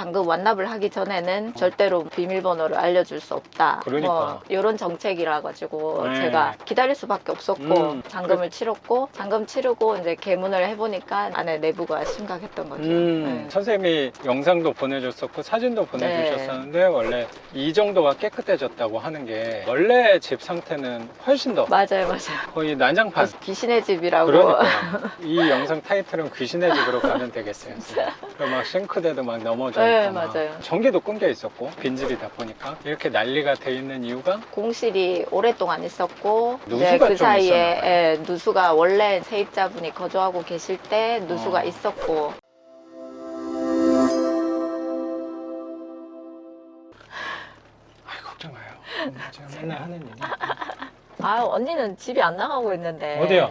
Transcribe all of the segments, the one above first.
잠금 완납을 하기 전에는 절대로 비밀번호를 알려줄 수 없다. 그러니까. 뭐 이런 정책이라 가지고 네. 제가 기다릴 수밖에 없었고 음, 잔금을 치렀고 잔금 치르고 이제 개문을 해보니까 안에 내부가 심각했던 거죠. 음, 네. 선생님이 영상도 보내줬었고 사진도 보내주셨었는데 원래 이 정도가 깨끗해졌다고 하는 게 원래 집 상태는 훨씬 더 맞아요, 맞아요. 거의 난장판 귀신의 집이라고. 그러니까 이 영상 타이틀은 귀신의 집으로 가면 되겠어요. 그막 싱크대도 막 넘어져 네, 막 맞아요. 전기도 끊겨 있었고 빈집이다 보니까 이렇게 난리가 돼 있는 이유가 공실이 오랫동안 있었고 누수가 이제 그좀 사이에 있었나 봐요. 예, 누수가 원래 세입자분이 거주하고 계실 때 누수가 어. 있었고 아 걱정 마요. 제가 맨날 하는 얘기. 아 언니는 집이 안 나가고 있는데 어디요?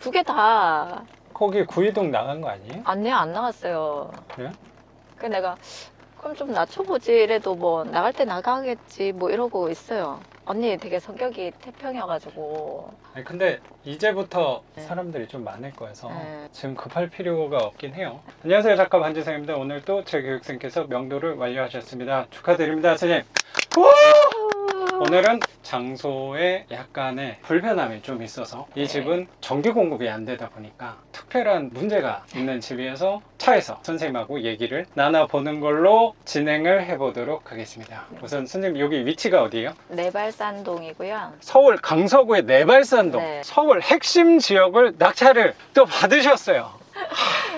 두 개 다 거기 구이동 나간 거 아니에요? 아니 안 나갔어요. 그래요? 그 내가 그럼 좀 낮춰보지 이래도 뭐 나갈 때 나가겠지 뭐 이러고 있어요. 언니 되게 성격이 태평해가지고 아니, 근데 이제부터 네. 사람들이 좀 많을 거여서 네. 지금 급할 필요가 없긴 해요. 안녕하세요 작가 반지성입니다. 오늘 또 제 교육생께서 명도를 완료하셨습니다. 축하드립니다 선생님. 오늘은 장소에 약간의 불편함이 좀 있어서 이 네. 집은 전기 공급이 안 되다 보니까 특별한 문제가 있는 집이어서 차에서 선생님하고 얘기를 나눠보는 걸로 진행을 해보도록 하겠습니다. 우선 선생님 여기 위치가 어디예요? 내발산동이고요. 서울 강서구의 내발산동 네. 서울 핵심 지역을 낙찰을 또 받으셨어요.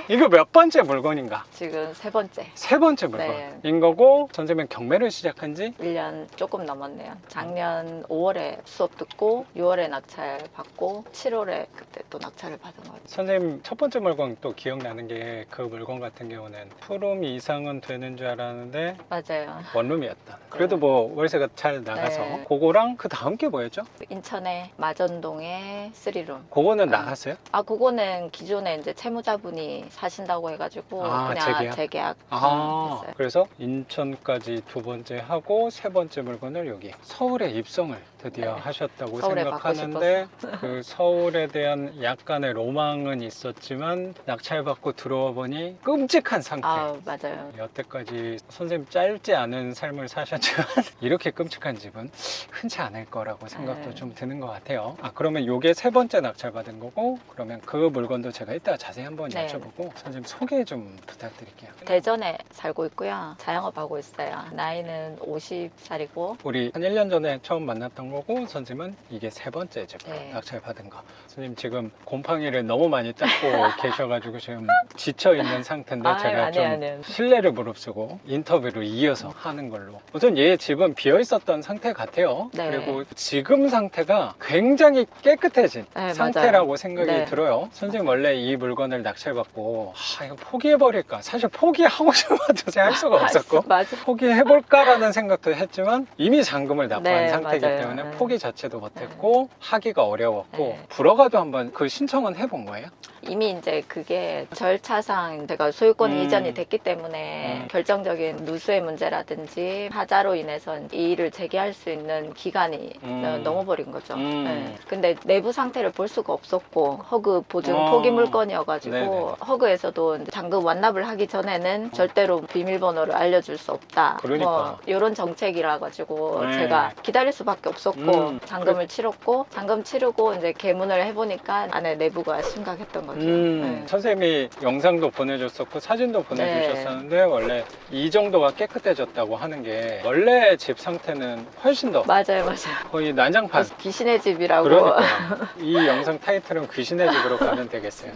하, 이거 몇 번째 물건인가? 지금 세 번째. 세 번째 네. 물건인 거고 선생님은 경매를 시작한 지 1년 조금 넘었네요. 작년 5월에 수업 듣고 6월에 낙찰 받고 7월에 그때 또 낙찰을 받은 거죠. 선생님 첫 번째 물건 또 기억나는 게 그 물건 같은 경우는 푸름 이상은 되는 줄 알았는데 맞아요. 원룸이었다. 그래도 뭐 월세가 잘 나가서 네. 그거랑 그 다음 게 뭐였죠? 인천의 마전동에 3룸. 그거는 아. 나갔어요? 아, 그거는 기존에 이제 채무자분이 사신다고 해가지고 아, 그냥 재계약? 재계약 아, 했어요. 그래서 인천까지 두 번째 하고 세 번째 물건을 여기 서울에 입성을 드디어 네. 하셨다고 서울에 생각하는데 그 서울에 대한 약간의 로망은 있었지만 낙찰받고 들어와 보니 끔찍한 상태. 아, 맞아요. 여태까지 선생님 짧지 않은 삶을 사셨지만 이렇게 끔찍한 집은 흔치 않을 거라고 생각도 네. 좀 드는 것 같아요. 아 그러면 요게 세 번째 낙찰받은 거고 그러면 그 물건도 제가 이따 자세히 한번 네. 여쭤보고 선생님 소개 좀 부탁드릴게요. 대전에 살고 있고요. 자영업하고 있어요. 나이는 50살이고 우리 한 1년 전에 처음 만났던 거고 선생님은 이게 세 번째 집 네. 낙찰 받은 거. 선생님 지금 곰팡이를 너무 많이 닦고 계셔가지고 지금 지쳐 있는 상태인데 아유, 제가 아니에요, 좀 아니에요. 신뢰를 무릅쓰고 인터뷰를 이어서 하는 걸로. 우선 얘 집은 비어 있었던 상태 같아요. 네. 그리고 지금 상태가 굉장히 깨끗해진 네, 상태라고 맞아요. 생각이 네. 들어요. 선생님 원래 이 물건을 낙찰받고 아 이거 포기해버릴까? 사실 포기하고 싶어도 할 수가 없었고. 맞아. 포기해볼까라는 생각도 했지만 이미 잔금을 납부한 네, 상태이기 맞아요. 때문에 네. 포기 자체도 못했고 하기가 어려웠고 네. 불어가도 한번 그 신청은 해본 거예요? 이미 이제 그게 절차상 제가 소유권 음. 이전이 됐기 때문에 음. 결정적인 누수의 문제라든지 하자로 인해서 이 일을 재개할 수 있는 기간이 음. 넘어버린 거죠. 음. 네. 근데 내부 상태를 볼 수가 없었고 허그 보증 어. 포기 물건이어가지고 네네. 허그에서도 잔금 완납을 하기 전에는 절대로 비밀번호를 알려줄 수 없다. 그러니까. 뭐 이런 정책이라 가지고 네. 제가 기다릴 수밖에 없었고 음. 잔금을 치렀고 잔금 치르고 이제 개문을 해보니까 안에 내부가 심각했던 거죠. 음, 네. 선생님이 영상도 보내줬었고 사진도 보내주셨었는데 원래 이 정도가 깨끗해졌다고 하는 게 원래 집 상태는 훨씬 더 맞아요, 맞아요. 거의 난장판 귀신의 집이라고. 그러니까 이 영상 타이틀은 귀신의 집으로 가면 되겠어요.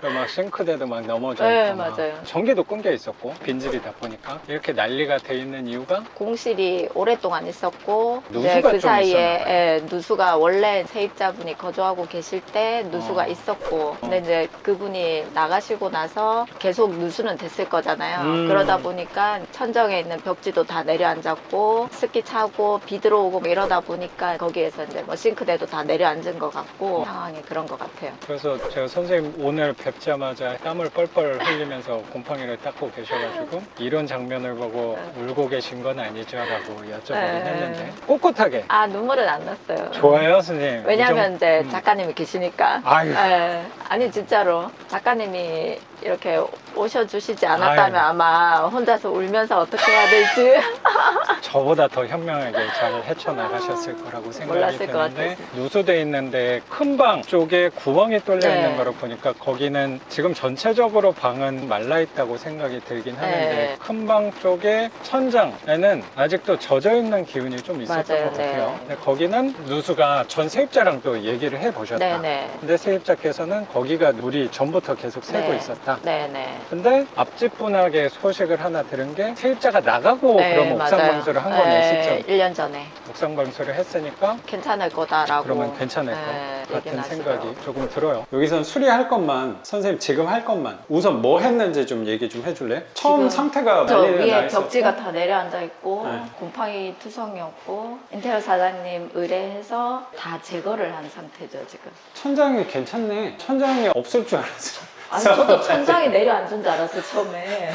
그막 싱크대도 막 넘어져 네, 있고 막 맞아요. 전기도 끊겨 있었고 빈집이다 보니까 이렇게 난리가 돼 있는 이유가 공실이 오랫동안 있었고 이제 누수가 그좀 사이에 있었나 봐요. 예, 누수가 원래 세입자분이 거주하고 계실 때 누수가 어. 있었고 근데 이제 그분이 나가시고 나서 계속 누수는 됐을 거잖아요. 음. 그러다 보니까 천정에 있는 벽지도 다 내려앉았고 습기 차고 비 들어오고 뭐 이러다 보니까 거기에서 이제 뭐 싱크대도 다 내려앉은 것 같고 상황이 그런 것 같아요. 그래서 제가 선생님 오늘 뵙자마자 땀을 뻘뻘 흘리면서 곰팡이를 닦고 계셔가지고 이런 장면을 보고 울고 계신 건 아니죠라고 여쭤보긴 네. 했는데 꿋꿋하게 아 눈물은 안 났어요. 좋아요 선생님 왜냐면 이 정- 이제 음. 작가님이 계시니까. 아유 예. 아니 진짜로 작가님이 이렇게 오셔주시지 않았다면. 아마 혼자서 울면서 어떻게 해야 될지 저보다 더 현명하게 잘 헤쳐나가셨을 거라고 생각이 몰랐을 것 드는데. 누수돼 있는데 큰 방 쪽에 구멍이 뚫려 네. 있는 거를 보니까 거기는 지금 전체적으로 방은 말라 있다고 생각이 들긴 하는데 네. 큰 방 쪽에 천장에는 아직도 젖어 있는 기운이 좀 있었던 맞아요, 것 같아요. 네. 근데 거기는 누수가 전 세입자랑 또 얘기를 해 보셨다. 네네 근데 세입자께서는 거기가 물이 전부터 계속 새고 네. 있었다. 네네 근데 앞집 분에게 소식을 하나 들은 게 세입자가 나가고 그럼 옥상 방수를 한 거네요, 네, 직접. 1년 전에 옥상 방수를 했으니까 괜찮을 거다라고 그러면 괜찮을 것 네, 같은 얘기는 생각이 하시더라고요. 조금 들어요. 여기선 수리할 것만 선생님 지금 할 것만 우선 뭐 했는지 좀 얘기 좀 해줄래? 처음 지금 상태가 저 난리가 나 위에 있었고 벽지가 다 내려앉아 있고 네. 곰팡이 투성이었고 인테리어 사장님 의뢰해서 다 제거를 한 상태죠 지금 천장이 괜찮네. 천장이 없을 줄 알았어. 아니 저도 천장에 내려앉은 줄 알았어 처음에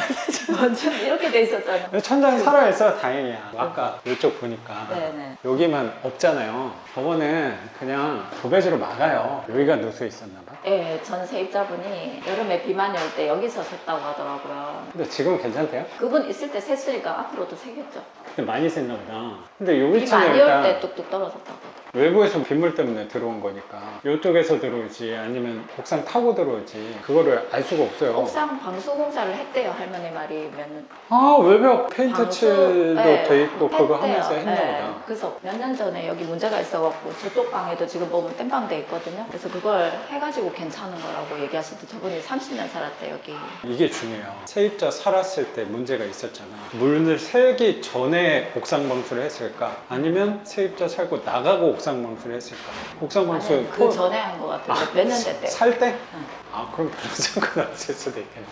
완전 이렇게 돼 있었잖아 천장이 살아있어 다행이야. 아까 이쪽 보니까 네네 여기만 없잖아요. 저거는 그냥 도배지로 막아요. 여기가 누수 있었나 봐. 예, 전 세입자분이 여름에 비 많이 올 때 여기서 샜다고 하더라고요 근데 지금 괜찮대요? 그분 있을 때 샜으니까 앞으로도 새겠죠 근데 많이 샜나 보다. 근데 요비 위치는 많이 올때 일단 뚝뚝 떨어졌다고 외부에서 빗물 때문에 들어온 거니까 이쪽에서 들어오지 아니면 옥상 타고 들어오지 그 거를 알 수가 없어요. 옥상 방수 공사를 했대요 할머니 말이면 아 외벽 페인트 방수, 칠도 네, 돼 있고 그거 했대요. 하면서 했나 네. 보다. 그래서 몇 년 전에 여기 문제가 있어갖고 저쪽 방에도 지금 보면 땜빵 돼 있거든요. 그래서 그걸 해가지고 괜찮은 거라고 얘기하시더니 저분이 30년 살았대 여기. 이게 중요해요. 세입자 살았을 때 문제가 있었잖아. 물을 새기 전에 옥상 방수를 했을까? 아니면 세입자 살고 나가고 옥상 방수를 했을까? 옥상 방수 아니, 그 전에 한 거 같은데 몇 년 됐대. 살 때? 응. 아 그럼 별로 상관없을 수도 있겠네.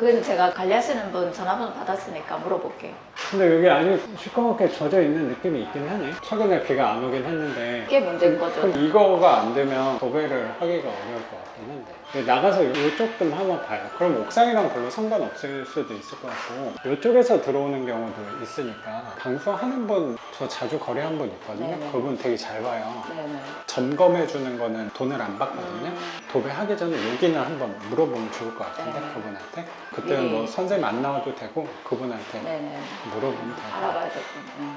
그건 제가 관리하시는 분 전화번호 받았으니까 물어볼게요. 근데 여기 아주 시커멓게 젖어 있는 느낌이 있긴 하네. 최근에 비가 안 오긴 했는데 그게 문제인 거죠. 그럼 이거가 안 되면 도배를 하기가 어려울 것 같긴 한데 근데 나가서 이쪽 좀 한번 봐요 그럼 옥상이랑 별로 상관없을 수도 있을 것 같고 이쪽에서 들어오는 경우도 있으니까 방수하는 분 저 자주 거래한 분 있거든요 네네. 그분 되게 잘 봐요 네네. 점검해 주는 거는 돈을 안 받거든요 음. 도배하기 전에 여기는 한번 물어보면 좋을 것 같은데 네네. 그분한테 그때는. 뭐 선생님 안 나와도 되고 그분한테 네네. 물어보면 돼요 알아봐야 될 거. 음.